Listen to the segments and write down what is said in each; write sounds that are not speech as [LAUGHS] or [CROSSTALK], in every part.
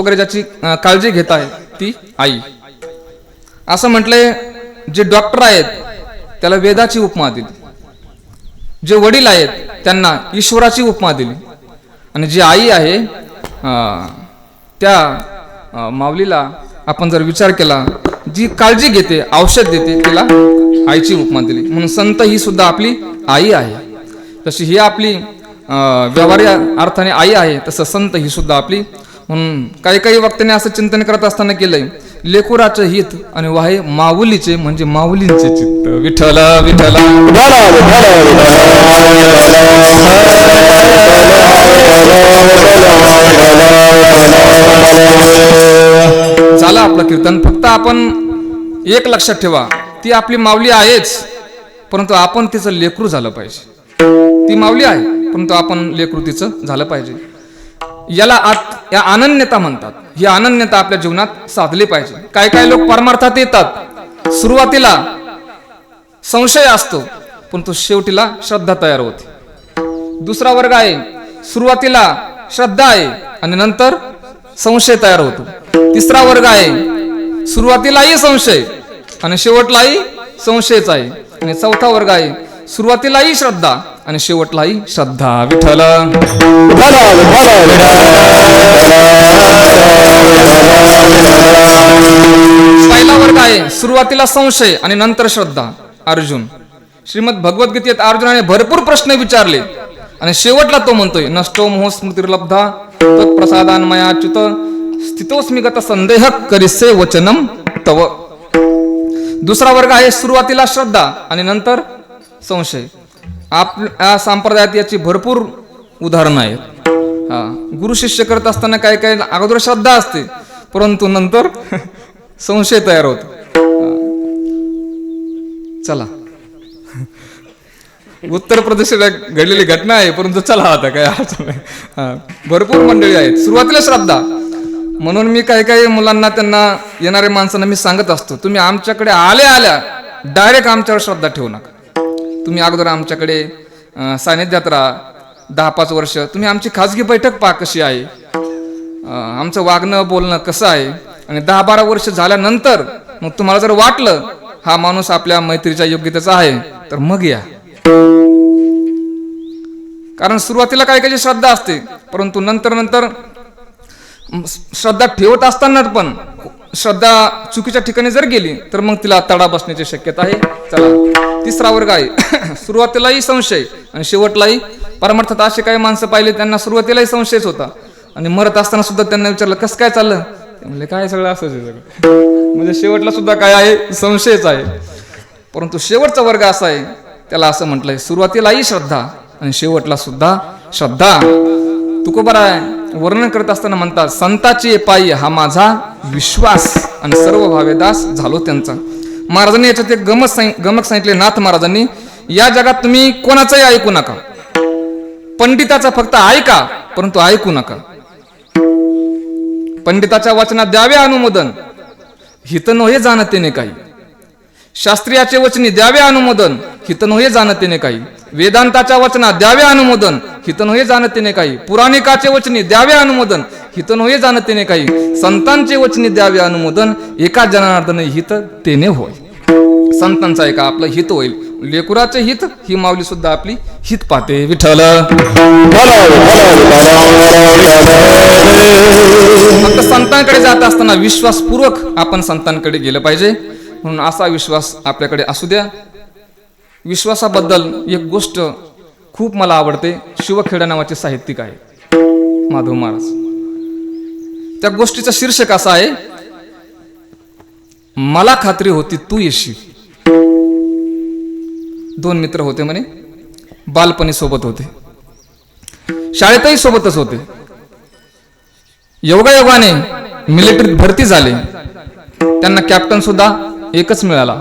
वगैरे ज्याची काळजी घेत आहे ती आई. असं म्हटलंय जे डॉक्टर आहेत त्याला वेदाची उपमा दिली. जे वडील आहेत त्यांना ईश्वराची उपमा दिली. आणि जी आई आहे त्या माऊलीला आपण जर विचार केला जी काळजी घेते औषध देते तिला आईची उपमा दिली. म्हणून संत ही सुद्धा आपली आई आहे. तशी ही आपली अं, अर्थाने आई आहे तसं संत ही सुद्धा आपली म्हणून काही काही वक्त्याने असं चिंतन करत असताना केलंय लेखुराचं हित आणि वाहे माऊलीचे म्हणजे माऊलींचे चित्त. विठ्ठल विठ्ठल. झालं आपलं कीर्तन. फक्त आपण एक लक्षात ठेवा ती आपली माऊली आहेच परंतु आपण तिचं लेकरू झालं पाहिजे. ती माऊली आहे परंतु आपण लेकरू तिचं झालं पाहिजे. याला आत या अनन्यता म्हणतात. ही अनन्यता आपल्या जीवनात साधली पाहिजे. काय काय लोक परमार्थात येतात. सुरुवातीला संशय असतो परंतु शेवटीला श्रद्धा तयार होते. दुसरा वर्ग आहे सुरुवातीला श्रद्धा आहे आणि नंतर संशय तयार होतो. तिसरा वर्ग आहे सुरुवातीलाही संशय आणि शेवटलाही संशयच आहे. आणि चौथा वर्ग आहे सुरुवातीलाही श्रद्धा आणि शेवटलाही श्रद्धा. विठ्ठल. पहिला वर्ग आहे सुरुवातीला संशय आणि नंतर श्रद्धा. अर्जुन. श्रीमद भगवद्गीतेत अर्जुनाने भरपूर प्रश्न विचारले आणि शेवटला तो म्हणतोय नष्टो मोह स्मृतिर्लब्धा तत्प्रसादान्मयाच्युत स्थितोस्मी गत संदेह करिसे वचनम तव. दुसरा वर्ग आहे सुरुवातीला श्रद्धा आणि नंतर संशय आप या संप्रदायात याची भरपूर उदाहरणं आहेत. हा. गुरु शिष्य करत असताना काय काय अगोदर श्रद्धा असते परंतु नंतर [LAUGHS] संशय तयार होतो. चला. [LAUGHS] उत्तर प्रदेशाला घडलेली घटना आहे परंतु चला आता काय अडचण नाही. हा, भरपूर मंडळी आहेत. सुरुवातीला श्रद्धा. म्हणून मी काही काही मुलांना त्यांना येणाऱ्या माणसांना मी सांगत असतो तुम्ही आमच्याकडे आल्या आल्या डायरेक्ट आमच्यावर श्रद्धा ठेवू नका. तुम्ही अगोदर आमच्याकडे सानिध्यात राहा. दहा पाच वर्ष. तुम्ही आमची खाजगी बैठक पहा कशी आहे. आमचं वागणं बोलणं कसं आहे. आणि दहा बारा वर्ष झाल्यानंतर मग तुम्हाला जर वाटलं हा माणूस आपल्या मैत्रीच्या योग्यतेचा आहे तर मग या. कारण सुरुवातीला काही काही श्रद्धा असते परंतु नंतर नंतर श्रद्धा ठेवत असताना पण श्रद्धा चुकीच्या ठिकाणी जर गेली तर मग तिला तडा बसण्याची शक्यता आहे. चला तिसरा वर्ग आहे. [LAUGHS] सुरुवातीलाही संशय आणि शेवटलाही. परमार्थात असे काही माणसं पाहिले त्यांना सुरुवातीलाही संशयच होता. आणि मरत असताना सुद्धा त्यांना विचारलं कसं काय चाललं? ते काय सगळं असंच आहे सगळं. [LAUGHS] म्हणजे शेवटला सुद्धा काय आहे संशयच आहे. परंतु शेवटचा वर्ग असा आहे त्याला असं म्हटलंय सुरुवातीलाही श्रद्धा आणि शेवटला सुद्धा श्रद्धा. तू आहे? वर्णन करत असताना म्हणतात संताची पायी हा माझा विश्वास आणि सर्व भावेदास झालो त्यांचा. महाराजांनी याच्यात एक गमत सांग गमक सांगितले नाथ महाराजांनी या जगात तुम्ही कोणाचंही ऐकू नका. पंडिताचा फक्त ऐका परंतु ऐकू नका. पंडिताच्या वचनात द्यावे अनुमोदन. हित हे जाणतेने काही. शास्त्रीयाचे वचनी द्यावे अनुमोदन. हित हे जाणतेने काही. वेदांताच्या वचनात द्यावे अनुमोदन. हितन नव्हे जाणतेने काही. पुराणिकाचे वचनी द्यावे अनुमोदन. हितन नव्हे जाणतेने काही. संतांचे वचनी द्यावे अनुमोदन. एका जनार्दन हित तेने होय. संतांचा एका आपलं हित होईल. लेकुराचे हित ही माऊली सुद्धा आपली हित पाहते. विठ्ठल. फक्त संतांकडे जात असताना विश्वासपूर्वक आपण संतांकडे गेलं पाहिजे. म्हणून असा विश्वास आपल्याकडे असू द्या. विश्वासाबद्दल एक गोष्ट खूप मला आवडते शिवखेडा नावाचे साहित्यिक आहे माधव महाराज. त्या गोष्टीचा शीर्षक असा आहे मला खात्री होती तू येशील. दोन मित्र होते म्हणे बालपणी सोबत होते. शाळेतही सोबतच होते. योगायोगाने मिलिटरीत भरती झाले. त्यांना कॅप्टन सुद्धा एकच मिळाला.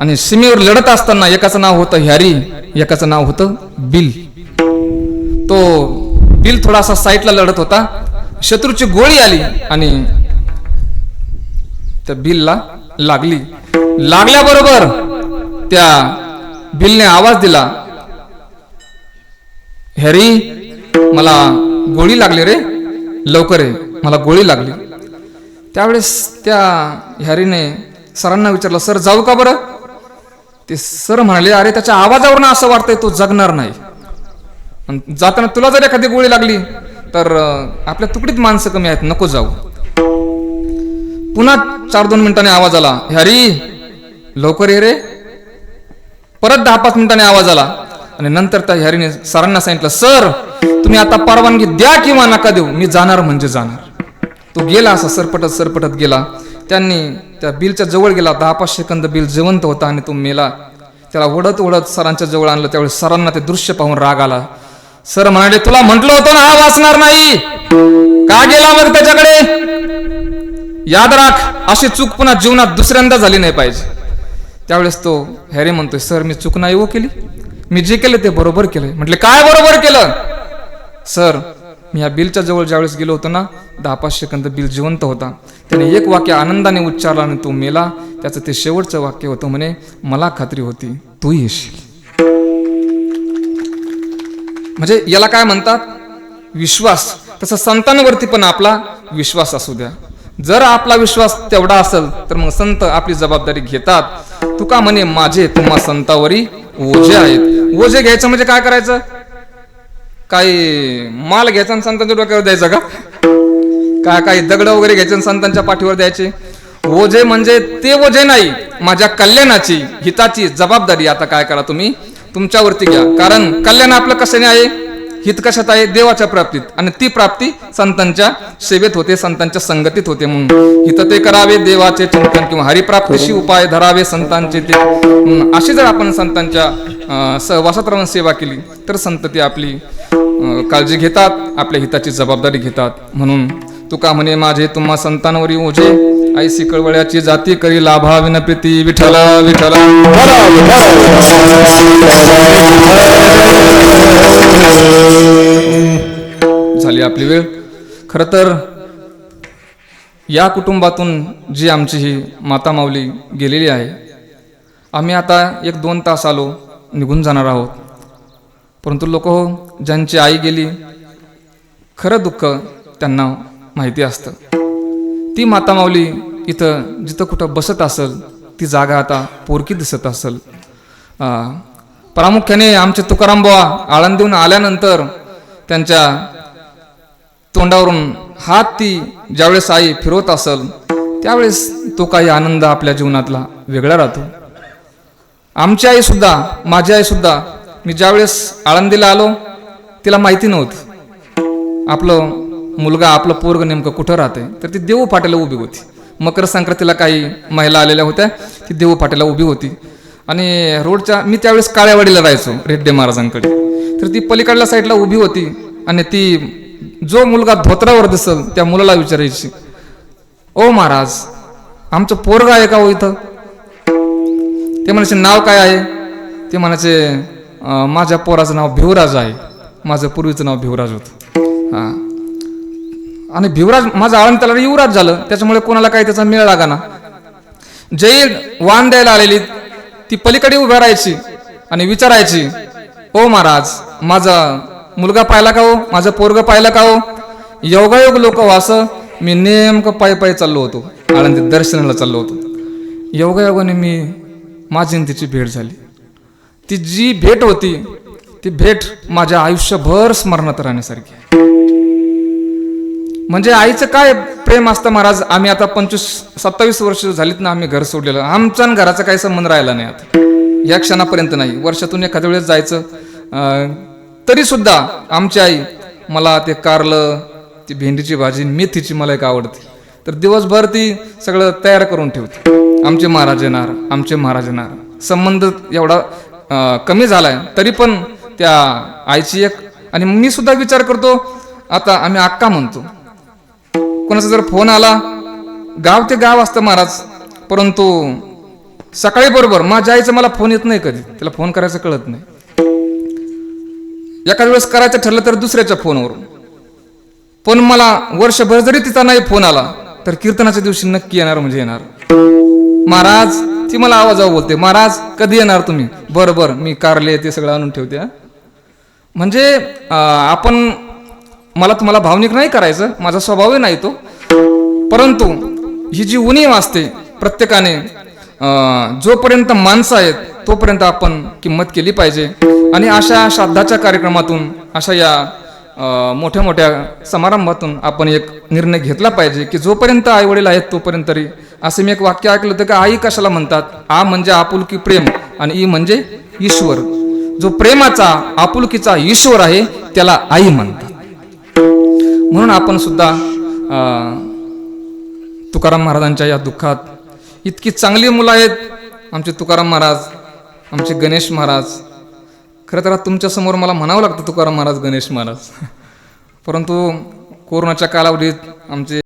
आणि सीमेवर लढत असताना एकाचं नाव होतं हॅरी एकाचं नाव होतं बिल. तो बिल थोडासा साईटला लढत होता. शत्रूची गोळी आली आणि त्या बिलला लागली. लागल्याबरोबर त्या बिलने आवाज दिला हॅरी मला गोळी लागली रे. लवकर आहे मला गोळी लागली. त्यावेळेस त्या हॅरीने सरांना विचारलं सर जाऊ का बरं? ते सर म्हणाले अरे त्याच्या आवाजावरून असं वाटतंय तो जगणार नाही. जाताना तुला जर एखादी गोळी लागली तर आपल्या तुकडीत माणसं कमी आहेत नको जाऊ. पुन्हा चार दोन मिनिटांनी आवाज आला हरी लवकर ये रे. परत दहा पाच मिनिटांनी आवाज आला आणि नंतर त्या हॅरीने सरांना सांगितलं सर तुम्ही आता परवानगी द्या किंवा नका देऊ मी जाणार म्हणजे जाणार. तो गेला असा सरपटत सरपटत गेला. त्यांनी त्या बिलच्या जवळ गेला. दहा पाच सेकंद बिल जिवंत होता आणि तो मेला. त्याला ओढत ओढत सरांच्या जवळ आणलं. त्यावेळेस सरांना ते दृश्य पाहून राग आला. सर म्हणाले तुला म्हंटल होतं ना हा वाचणार नाही. का गेला मग त्याच्याकडे? याद राख अशी चूक पुन्हा जीवनात दुसऱ्यांदा झाली नाही पाहिजे. त्यावेळेस तो हॅरे म्हणतोय सर मी चूक नाही हो केली. मी जे केलं ते बरोबर केलंय. म्हटले काय बरोबर केलं? सर मी ह्या बिलच्या जवळ ज्यावेळेस गेलो होतो ना दहा पाच सेकंद बिल जिवंत होता. त्याने एक वाक्य आनंदाने उच्चारला आणि तो मेला. त्याचं ते शेवटचं वाक्य होतं म्हणे मला खात्री होती तू येशील. म्हणजे याला काय म्हणतात? विश्वास. तसं संतांवरती पण आपला विश्वास असू द्या. जर आपला विश्वास तेवढा असेल तर मग संत आपली जबाबदारी घेतात. तुका म्हणे माझे तुम्हा संतावरी ओझे आहेत. ओझे घ्यायचं म्हणजे काय करायचं? काही माल घ्यायचा आणि संतांच्या डोक्यावर द्यायचा का? काय काही दगड वगैरे घ्यायचे संतांच्या पाठीवर द्यायचे? ओझे म्हणजे ते ओझे नाही माझ्या कल्याणाची हिताची जबाबदारी. आता काय करा तुम्ही? तुमच्यावरती घ्या. कारण कल्याण आपलं कशाने आहे? हित कशात आहे देवाच्या प्राप्तीत. आणि ती प्राप्ती संतांच्या सेवेत होते संतांच्या संगतीत होते म्हणून. हित ते करावे देवाचे चिंतन किंवा हरिप्राप्तीशी उपाय धरावे संतांचे ते. म्हणून अशी जर आपण संतांच्या सहवासात राहून सेवा केली तर संतती आपली अं, काळजी घेतात आपल्या हिताची जबाबदारी घेतात. म्हणून तुका म्हणे माझे तुम्हा संतांवरी ओझे ऐसी कळवळ्याची जाती करी लाभा विनप्रिती विठ्ठल विठ्ठल। झाली आपली वेळ. खर तर या कुटुंबातून जी आमची ही माता माऊली गेलेली आहे आम्ही आता एक दोन तास आलो निघून जाणार आहोत. परंतु लोक हो, ज्यांची आई गेली खरं दुःख त्यांना माहिती असतं. ती माता माऊली इथं जिथं कुठं बसत असेल ती जागा आता पोरकी दिसत असेल. प्रामुख्याने आमचे तुकाराम बुवा आळंदीहून आल्यानंतर त्यांच्या तोंडावरून हात ती ज्यावेळेस आई फिरवत असेल त्यावेळेस तो काही आनंद आपल्या जीवनातला वेगळा राहतो. आमची आई सुद्धा माझी आई सुद्धा मी ज्यावेळेस आळंदीला आलो तिला माहिती नव्हतं. आपलं मुलगा आपलं पोरग नेमकं कुठं राहते तर ती देऊ फाट्याला उभी होती. मकर संक्रांतीला काही महिला आलेल्या होत्या. ती देऊ फाट्याला उभी होती. आणि रोडच्या मी त्यावेळेस काळ्यावाडीला राहायचो रेड्डे महाराजांकडे. तर ती पलीकडल्या साईडला उभी होती आणि ती जो मुलगा धोत्रावर दिसल त्या मुलाला विचारायची ओ महाराज आमचं पोरग आहे का हो इथं? ते म्हणायचे नाव काय आहे? ते म्हणायचे माझ्या पोराचं नाव भिवराज आहे. माझं पूर्वीचं नाव भिवराज होतं. हां. आणि भिवराज माझं आळंद त्याला युवराज झालं. त्याच्यामुळे कोणाला काही त्याचा मेळ लागा ना जैन वाण द्यायला आलेली ती पलीकडे उभ्या राहायची आणि विचारायची ओ महाराज माझा मुलगा पाहिला का हो? माझं पोरग पाहिला का हो? योगायोग लोक वास मी नेमकं पायी पायी चाललो होतो. आळंदीत दर्शनाला चाललो होतो. योगायोगाने मी माझी तिची भेट झाली. ती जी भेट होती ती भेट माझ्या आयुष्यभर स्मरणात राहण्यासारखी आहे. म्हणजे आईचं काय प्रेम असतं महाराज? आम्ही आता पंचवीस सत्तावीस वर्ष झालीत ना आम्ही घर सोडलेलं. आमचा आणि घराचा काही संबंध राहिला नाही आता. या क्षणापर्यंत नाही. वर्षातून एखाद्या वेळेस जायचं. तरी सुद्धा आमची आई मला ते कारलं ती भेंडीची भाजी मेथीची मला एक आवडते. तर दिवसभर ती सगळं तयार करून ठेवते. आमचे महाराज येणार आमचे महाराज येणार. संबंध एवढा कमी झालाय. तरी पण त्या आईची एक आणि मी सुद्धा विचार करतो आता आम्ही अक्का म्हणतो. कोणाचा जर फोन आला गाव ते गाव असतं महाराज परंतु सकाळी बरोबर माझ्या आईचा मला फोन येत नाही कधी. त्याला फोन करायचं कळत नाही. एखाद्या वेळेस करायचं ठरलं तर दुसऱ्याच्या फोनवरून. पण मला वर्षभर जरी तिचा नाही फोन आला तर कीर्तनाच्या दिवशी नक्की येणार म्हणजे येणार. महाराज ती मला आवाजावर बोलते. महाराज कधी येणार तुम्ही? बरं बरं मी कारले ते सगळं आणून ठेवते म्हणजे आपण मला तुम्हाला भावनिक नाही करायचं माझा स्वभावही नाही तो. परंतु ही जी उणीव असते प्रत्येकाने जोपर्यंत माणसं आहेत तोपर्यंत आपण किंमत केली पाहिजे. आणि अशा श्राद्धाच्या कार्यक्रमातून अशा या मोठ्या मोठ्या समारंभातून आपण एक निर्णय घेतला पाहिजे की जोपर्यंत आई वडील आहेत तोपर्यंत तरी. असं मी एक वाक्य ऐकलं होतं की आई कशाला म्हणतात? आ म्हणजे आपुलकी प्रेम आणि ई म्हणजे ईश्वर. जो प्रेमाचा आपुलकीचा ईश्वर आहे त्याला आई म्हणतात. म्हणून आपण सुद्धा तुकाराम महाराजांच्या या दुःखात इतकी चांगली मुलं आहेत आमचे तुकाराम महाराज आमचे गणेश महाराज. खरं तर तुमच्यासमोर मला म्हणावं लागतं तुकाराम महाराज गणेश महाराज. परंतु कोरोनाच्या कालावधीत आमचे